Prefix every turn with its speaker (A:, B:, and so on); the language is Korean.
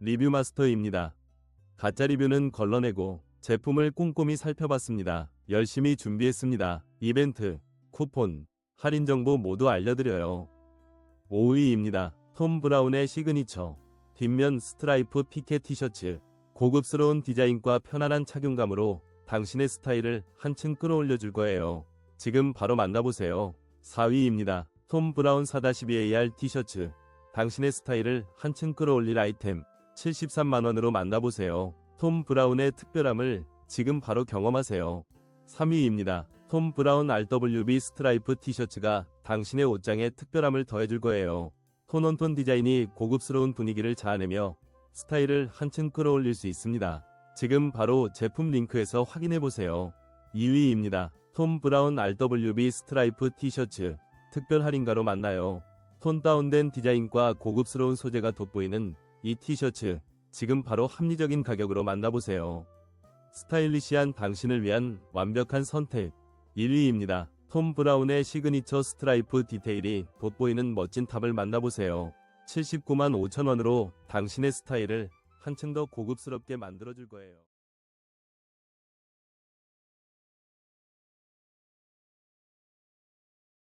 A: 리뷰 마스터입니다. 가짜 리뷰는 걸러내고 제품을 꼼꼼히 살펴봤습니다. 열심히 준비했습니다. 이벤트, 쿠폰, 할인 정보 모두 알려드려요. 5위입니다. 톰 브라운의 시그니처. 뒷면 스트라이프 피켓 티셔츠. 고급스러운 디자인과 편안한 착용감으로 당신의 스타일을 한층 끌어올려줄 거예요. 지금 바로 만나보세요. 4위입니다. 톰 브라운 4-2AR 티셔츠. 당신의 스타일을 한층 끌어올릴 아이템. 73만원으로 만나보세요. 톰 브라운의 특별함을 지금 바로 경험하세요. 3위입니다. 톰 브라운 RWB 스트라이프 티셔츠가 당신의 옷장에 특별함을 더해줄 거예요. 톤온톤 디자인이 고급스러운 분위기를 자아내며 스타일을 한층 끌어올릴 수 있습니다. 지금 바로 제품 링크에서 확인해보세요. 2위입니다. 톰 브라운 RWB 스트라이프 티셔츠 특별 할인가로 만나요. 톤 다운된 디자인과 고급스러운 소재가 돋보이는 이 티셔츠 지금 바로 합리적인 가격으로 만나보세요. 스타일리시한 당신을 위한 완벽한 선택 1위입니다. 톰 브라운의 시그니처 스트라이프 디테일이 돋보이는 멋진 탑을 만나보세요. 79만 5천원으로 당신의 스타일을 한층 더 고급스럽게 만들어줄 거예요.